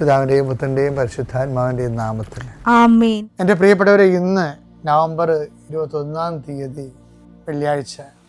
പിതാവിന്റെയും പുത്രന്റെയും പരിശുദ്ധാത്മാവിന്റെയും നാമത്തിൽ. എന്റെ പ്രിയപ്പെട്ടവരെ ഇന്ന് നവംബർ ഇരുപത്തൊന്നാം തീയതി വെള്ളിയാഴ്ച.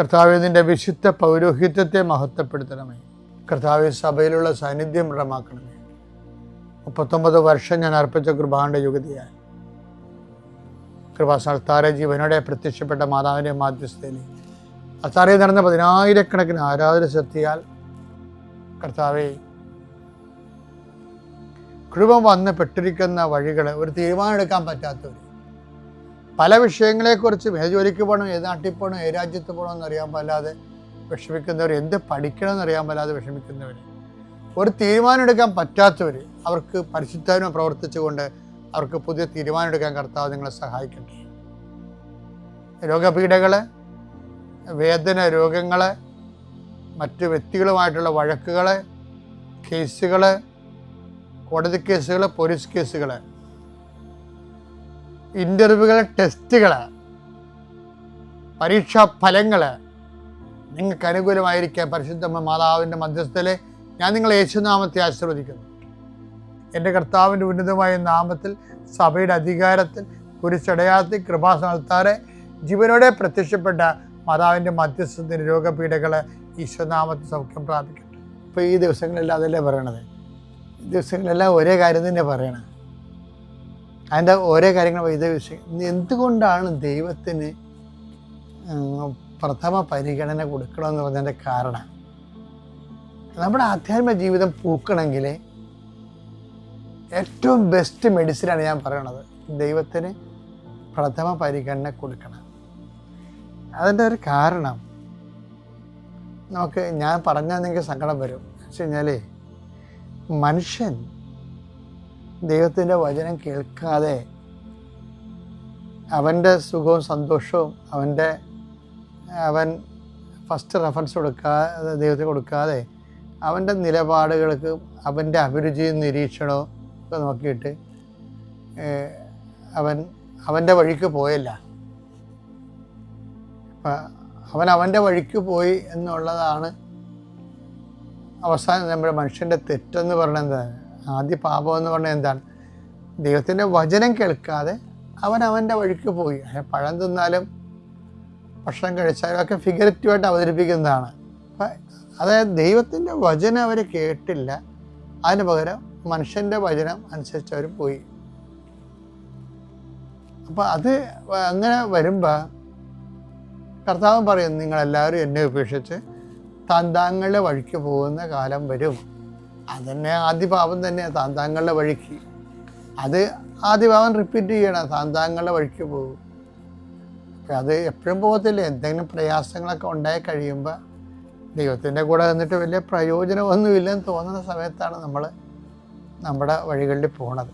കർത്താവെ നിന്റെ വിശുദ്ധ പൗരോഹിത്യത്തെ മഹത്വപ്പെടുത്തണമേ. കർത്താവ് സഭയിലുള്ള സാന്നിധ്യം ദൃഢമാക്കണമേ. മുപ്പത്തൊമ്പത് വർഷം ഞാൻ അർപ്പിച്ച കൃപാന്റെ യുഗതിയായി കൃപാസ്ഥാന ജീവനോടെ പ്രത്യക്ഷപ്പെട്ട മാതാവിന്റെ മാധ്യസ്ഥയിൽ അത്താറയിൽ നടന്ന പതിനായിരക്കണക്കിന് ആരാധന ശക്തിയാൽ കർത്താവെ കുടുംബം വന്ന് പെട്ടിരിക്കുന്ന വഴികൾ ഒരു തീരുമാനം എടുക്കാൻ പറ്റാത്തവർ പല വിഷയങ്ങളെക്കുറിച്ച് ഏത് പോകണം ഏത് നാട്ടിൽ പോകണം ഏത് രാജ്യത്ത് പോകണം എന്നറിയാൻ പാടില്ലാതെ വിഷമിക്കുന്നവർ എന്ത് പഠിക്കണം എന്നറിയാൻ പാടില്ലാതെ വിഷമിക്കുന്നവർ. ഒരു തീരുമാനം എടുക്കാൻ പറ്റാത്തവർ അവർക്ക് പരിശുദ്ധാനം പ്രവർത്തിച്ചുകൊണ്ട് അവർക്ക് പുതിയ തീരുമാനം എടുക്കാൻ കർത്താവ് നിങ്ങളെ സഹായിക്കട്ടെ. രോഗപീഠകൾ വേദന രോഗങ്ങൾ മറ്റ് വ്യക്തികളുമായിട്ടുള്ള വഴക്കുകൾ കേസുകൾ കോടതി കേസുകൾ പോലീസ് കേസുകൾ ഇന്റർവ്യൂകൾ ടെസ്റ്റുകൾ പരീക്ഷാ ഫലങ്ങൾ നിങ്ങൾക്ക് അനുകൂലമായിരിക്കാൻ പരിശുദ്ധമ്മ മാതാവിന്റെ മധ്യസ്ഥലെ ഞാൻ നിങ്ങളെ യേശുനാമത്തെ ആശീർവദിക്കുന്നു. എന്റെ കർത്താവിന്റെ ഉന്നതമായ നാമത്തിൽ സഭയുടെ അധികാരത്തിൽ കുരിശടയാത്തി കൃപാസനത്താറെ ജീവനോടെ പ്രത്യക്ഷപ്പെട്ട മാതാവിന്റെ മധ്യസ്ഥത്തിന്റെ രോഗപീഠകൾ ഈശ്വനാമത്തിൽ സൗഖ്യം പ്രാപിക്കട്ടെ ഇപ്പോൾ ഈ ദിവസങ്ങളെല്ലാം അതല്ലേ പറയണത്? ദിവസങ്ങളെല്ലാം ഒരേ കാര്യം തന്നെ പറയണത്. അതിന്റെ ഓരോ കാര്യങ്ങൾ ഇത് എന്തുകൊണ്ടാണ് ദൈവത്തിന് പ്രഥമ പരിഗണന കൊടുക്കണമെന്ന് പറഞ്ഞതിന്റെ കാരണം? നമ്മുടെ ആധ്യാത്മിക ജീവിതം പൂക്കണമെങ്കിൽ ഏറ്റവും ബെസ്റ്റ് മെഡിസിനാണ് ഞാൻ പറയണത്. ദൈവത്തിന് പ്രഥമ പരിഗണന കൊടുക്കണം. അതിന്റെ ഒരു കാരണം നമുക്ക് ഞാൻ പറഞ്ഞാൽ നിങ്ങൾക്ക് സങ്കടം വരും. വെച്ച് കഴിഞ്ഞാൽ മനുഷ്യൻ ദൈവത്തിന്റെ വചനം കേൾക്കാതെ അവന്റെ സുഖവും സന്തോഷവും അവന്റെ അവൻ ഫസ്റ്റ് റെഫറൻസ് കൊടുക്കാതെ ദൈവത്തിന് കൊടുക്കാതെ അവന്റെ നിലപാടുകൾക്ക് അവന്റെ അഭിരുചിയും നിരീക്ഷണവും ഒക്കെ നോക്കിയിട്ട് അവൻ അവന്റെ വഴിക്ക് പോയല്ല. അവൻ അവന്റെ വഴിക്ക് പോയി എന്നുള്ളതാണ് അവസാനം നമ്മുടെ മനുഷ്യന്റെ തെറ്റെന്ന് പറയുന്നത്. ആദ്യ പാപം എന്ന് പറഞ്ഞാൽ എന്താണ്? ദൈവത്തിന്റെ വചനം കേൾക്കാതെ അവൻ അവന്റെ വഴിക്ക് പോയി. പഴം തിന്നാലും ഭക്ഷണം കഴിച്ചാലും ഒക്കെ ഫിഗറേറ്റീവായിട്ട് അവതരിപ്പിക്കുന്നതാണ്. അതായത് ദൈവത്തിന്റെ വചനം അവർ കേട്ടില്ല. അതിന് പകരം മനുഷ്യന്റെ വചനം അനുസരിച്ച് അവർ പോയി. അപ്പം അത് അങ്ങനെ വരുമ്പോൾ കർത്താവ് പറയും നിങ്ങളെല്ലാവരും എന്നെ ഉപേക്ഷിച്ച് താന്താങ്ങളുടെ വഴിക്ക് പോകുന്ന കാലം വരും. അതന്നെ ആദ്യ പാപം തന്നെയാണ് താന്താങ്ങളുടെ വഴിക്ക്. അത് ആദ്യ പാപം റിപ്പീറ്റ് ചെയ്യണം താന്താങ്ങളുടെ വഴിക്ക് പോകും. അത് എപ്പോഴും പോകത്തില്ല? എന്തെങ്കിലും പ്രയാസങ്ങളൊക്കെ ഉണ്ടായി കഴിയുമ്പോൾ ദൈവത്തിന്റെ കൂടെ നിന്നിട്ട് വലിയ പ്രയോജനമൊന്നുമില്ലെന്ന് തോന്നുന്ന സമയത്താണ് നമ്മൾ നമ്മുടെ വഴികളിൽ പോണത്.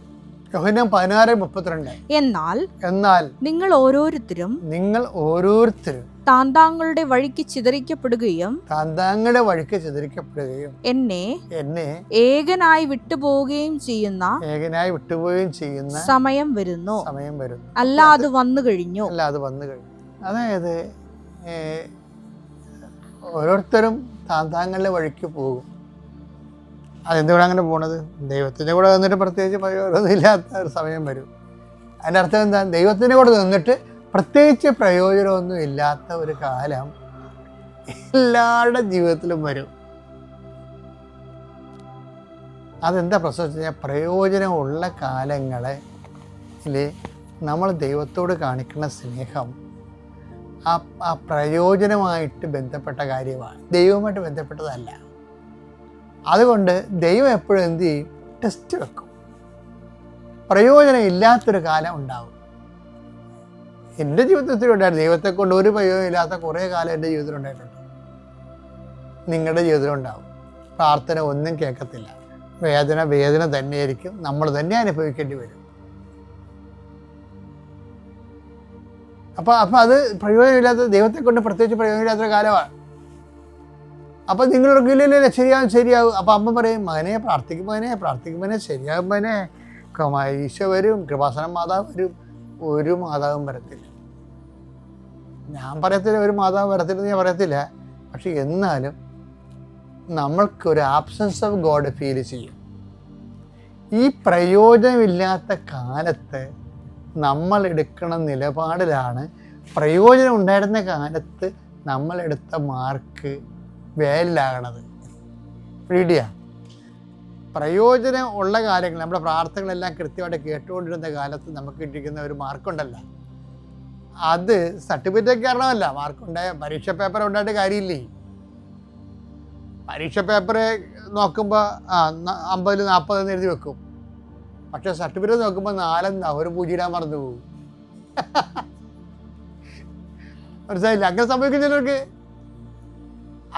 യോഹനം പതിനാറ് മുപ്പത്തിരണ്ട്. എന്നാൽ എന്നാൽ നിങ്ങൾ ഓരോരുത്തരും നിങ്ങൾ ഓരോരുത്തരും താന്താങ്ങളുടെ വഴിക്ക് ചിതറിക്കപ്പെടുകയും താന്താങ്ങളുടെ വഴിക്ക് ചിതറിക്കപ്പെടുകയും എന്നെ എന്നെ ഏകനായി വിട്ടുപോവുകയും ചെയ്യുന്ന ഏകനായി വിട്ടുപോവുകയും ചെയ്യുന്ന സമയം വരുന്നു. സമയം വരുന്നു. അല്ല അത്. വന്നു കഴിഞ്ഞു. അല്ല അത് വന്നു കഴിഞ്ഞു. അതായത് ഓരോരുത്തരും താന്താങ്ങളുടെ വഴിക്ക് പോകും. അതെന്തുകൊണ്ട് അങ്ങനെ പോണത്? ദൈവത്തിന്റെ കൂടെ നിന്നിട്ട് പ്രത്യേകിച്ച് പ്രയോജനമില്ലാത്ത ഒരു സമയം വരും. അതിന്റെ അർത്ഥം എന്താ? ദൈവത്തിന്റെ കൂടെ നിന്നിട്ട് പ്രത്യേകിച്ച് പ്രയോജനമൊന്നും ഇല്ലാത്ത ഒരു കാലം എല്ലാവരുടെ ജീവിതത്തിലും വരും. അതെന്താ പ്രശ്നം വെച്ച് കഴിഞ്ഞാൽ പ്രയോജനമുള്ള കാലങ്ങളെ നമ്മൾ ദൈവത്തോട് കാണിക്കുന്ന സ്നേഹം ആ പ്രയോജനമായിട്ട് ബന്ധപ്പെട്ട കാര്യമാണ്. ദൈവവുമായിട്ട് ബന്ധപ്പെട്ടതല്ല. അതുകൊണ്ട് ദൈവം എപ്പോഴും എന്ത് ചെയ്യും? ടെസ്റ്റ് വെക്കും. പ്രയോജനം ഇല്ലാത്തൊരു കാലം ഉണ്ടാവും. എന്റെ ജീവിതത്തിൽ ഉണ്ടായിരുന്നു. ദൈവത്തെ കൊണ്ട് ഒരു പ്രയോജനം ഇല്ലാത്ത കുറേ കാലം എന്റെ ജീവിതത്തിൽ ഉണ്ടായിട്ടുണ്ട്. നിങ്ങളുടെ ജീവിതത്തിൽ ഉണ്ടാവും. പ്രാർത്ഥന ഒന്നും കേൾക്കത്തില്ല. വേദന വേദന തന്നെയായിരിക്കും. നമ്മൾ തന്നെ അനുഭവിക്കേണ്ടി വരും. അപ്പോൾ അപ്പം അത് പ്രയോജനമില്ലാത്ത ദൈവത്തെ കൊണ്ട് പ്രത്യേകിച്ച് പ്രയോജനമില്ലാത്തൊരു കാലമാണ് അപ്പം നിങ്ങൾ ഇല്ല ശരിയാവും ശരിയാവും. അപ്പം അമ്മ പറയും മകനെ പ്രാർത്ഥിക്കുമ്പോനെ പ്രാർത്ഥിക്കുമ്പോനെ ശരിയാകുമ്പോനെ ഈശ വരും കൃപാസനം മാതാവ് വരും. ഒരു മാതാവും വരത്തില്ല. ഞാൻ പറയത്തില്ല ഒരു മാതാവ് വരത്തില്ലെന്ന് ഞാൻ പറയത്തില്ല. പക്ഷെ എന്നാലും നമ്മൾക്ക് ഒരു ആബ്സൻസ് ഓഫ് ഗോഡ് ഫീൽ ചെയ്യും. ഈ പ്രയോജനമില്ലാത്ത കാലത്ത് നമ്മൾ എടുക്കുന്ന നിലപാടിലാണ് പ്രയോജനം ഉണ്ടായിരുന്ന കാലത്ത് നമ്മളെടുത്ത മാർക്ക് വേലാകണത് പീഡിയ. പ്രയോജനം ഉള്ള കാര്യങ്ങൾ നമ്മുടെ പ്രാർത്ഥനകളെല്ലാം കൃത്യമായിട്ട് കേട്ടുകൊണ്ടിരുന്ന കാലത്ത് നമുക്ക് കിട്ടിയിരിക്കുന്ന ഒരു മാർക്കുണ്ടല്ലോ. അത് സർട്ടിഫിക്കറ്റ് കാരണമല്ല മാർക്കുണ്ടായ പരീക്ഷ പേപ്പർ ഉണ്ടായിട്ട് കാര്യമില്ലേ? പരീക്ഷ പേപ്പർ നോക്കുമ്പോൾ ആ അമ്പതിൽ നാൽപ്പതെന്ന് എഴുതി വെക്കും. പക്ഷെ സർട്ടിഫിക്കറ്റ് നോക്കുമ്പോൾ നാലെന്നാ ഒരു പൂജയിടാൻ മറന്നു പോകും മനസ്സിലായില്ല? അങ്ങനെ സംഭവിക്കുന്നവർക്ക്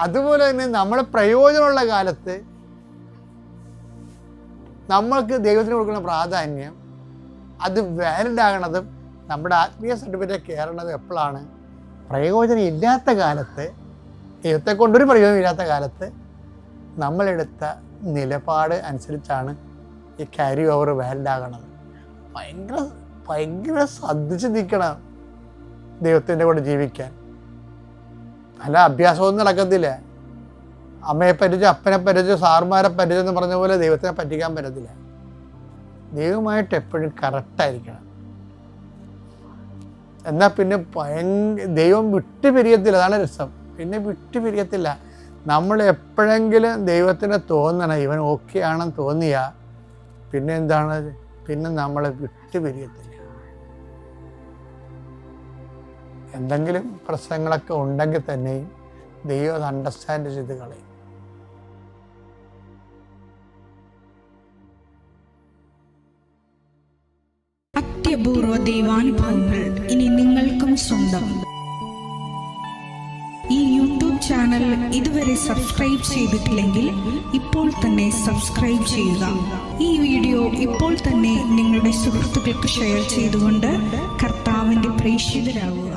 അതുപോലെ തന്നെ നമ്മളെ പ്രയോജനമുള്ള കാലത്ത് നമ്മൾക്ക് ദൈവത്തിന് കൊടുക്കുന്ന പ്രാധാന്യം അത് വാലിഡ് ആകണതും നമ്മുടെ ആത്മീയ സർട്ടിഫിക്കറ്റ് കയറണതും എപ്പോഴാണ്? പ്രയോജനം ഇല്ലാത്ത കാലത്ത് ദൈവത്തെ കൊണ്ടൊരു പ്രയോജനം ഇല്ലാത്ത കാലത്ത് നമ്മളെടുത്ത നിലപാട് അനുസരിച്ചാണ് ഈ ക്യാരി ഓവർ വാലിഡ് ആകണത്. ഭയങ്കര ഭയങ്കര ശ്രദ്ധിച്ച് നിൽക്കണം ദൈവത്തിന്റെ കൂടെ ജീവിക്കാൻ. പല അഭ്യാസമൊന്നും നടക്കത്തില്ല. അമ്മയെ പരിചയം അപ്പനെ പരിചയം സാറുമാരെ പരിചയം എന്ന് പറഞ്ഞ പോലെ ദൈവത്തിനെ പറ്റിക്കാൻ പറ്റത്തില്ല. ദൈവമായിട്ട് എപ്പോഴും കറക്റ്റായിരിക്കണം എന്നാൽ പിന്നെ ഭയങ്കര ദൈവം വിട്ടു പിരിയത്തില്ല. അതാണ് രസം. പിന്നെ വിട്ടു പിരിയത്തില്ല. നമ്മൾ എപ്പോഴെങ്കിലും ദൈവത്തിന് തോന്നണം ഇവൻ ഓക്കെ ആണെന്ന് തോന്നിയാൽ പിന്നെ എന്താണ്? പിന്നെ നമ്മളെ വിട്ടുപിരിയത്തില്ല എന്തെങ്കിലും പ്രശ്നങ്ങളൊക്കെ ഉണ്ടെങ്കിൽ തന്നെയും ദൈവം അത് അണ്ടർസ്റ്റാൻഡ് ചെയ്ത് കളയും. അത്യപൂർവ ദൈവാനുഭവങ്ങൾ ഇനി നിങ്ങൾക്കും സ്വന്തം. ഈ യൂട്യൂബ് ചാനൽ ഇതുവരെ സബ്സ്ക്രൈബ് ചെയ്തിട്ടില്ലെങ്കിൽ ഇപ്പോൾ തന്നെ സബ്സ്ക്രൈബ് ചെയ്യുക. ഈ വീഡിയോ ഇപ്പോൾ തന്നെ നിങ്ങളുടെ സുഹൃത്തുക്കൾക്ക് ഷെയർ ചെയ്തുകൊണ്ട് കർത്താവിന്റെ പ്രേക്ഷിതരാകുക.